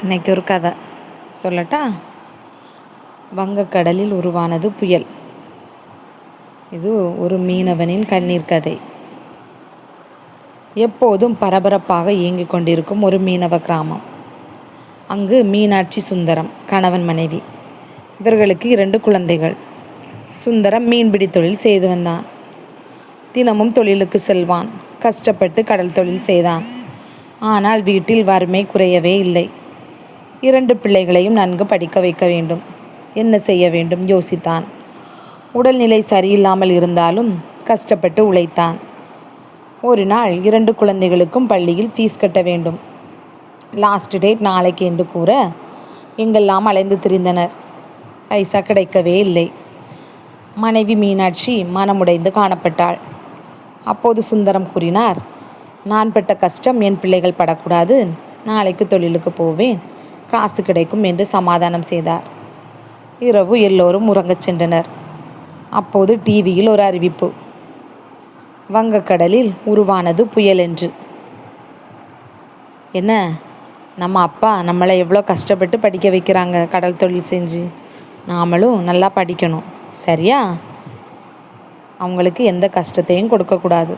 இன்னைக்கு ஒரு கதை. சொல்லட்டா? வங்கக்கடலில் உருவானது புயல். இது ஒரு மீனவனின் கண்ணீர் கதை. எப்போதும் பரபரப்பாக இயங்கிக் கொண்டிருக்கும் ஒரு மீனவ கிராமம். அங்கு மீனாட்சி சுந்தரம் கணவன் மனைவி. இவர்களுக்கு இரண்டு குழந்தைகள். சுந்தரம் மீன்பிடி தொழில் செய்து வந்தான். தினமும் தொழிலுக்கு செல்வான். கஷ்டப்பட்டு கடல் தொழில் செய்தான். ஆனால் வீட்டில் வறுமை குறையவே இல்லை. இரண்டு பிள்ளைகளையும் நன்கு படிக்க வைக்க வேண்டும். என்ன செய்ய வேண்டும்? யோசித்தான். உடல்நிலை சரியில்லாமல் இருந்தாலும் கஷ்டப்பட்டு உழைத்தான். ஒரு நாள் இரண்டு குழந்தைகளுக்கும் பள்ளியில் ஃபீஸ் கட்ட வேண்டும். லாஸ்ட் டேட் நாளைக்கு என்று கூற எங்கெல்லாம் அலைந்து திரிந்தனர். பைசா கிடைக்கவே இல்லை. மனைவி மீனாட்சி மனமுடைந்து காணப்பட்டாள். அப்போது சுந்தரம் கூறினார் நான் பட்ட கஷ்டம் என் பிள்ளைகள் படக்கூடாது. நாளைக்கு தொழிலுக்கு போவேன். காசு கிடைக்கும் என்று சமாதானம் செய்தார். இரவு எல்லோரும் உறங்கச் சென்றனர். அப்போது டிவியில் ஒரு அறிவிப்பு. வங்கக்கடலில் உருவானது புயல் என்று. என்ன? நம்ம அப்பா நம்மளை எவ்வளோ கஷ்டப்பட்டு படிக்க வைக்கிறாங்க கடல் தொழில் செஞ்சு. நாமளும் நல்லா படிக்கணும். சரியா? அவங்களுக்கு எந்த கஷ்டத்தையும் கொடுக்கக்கூடாது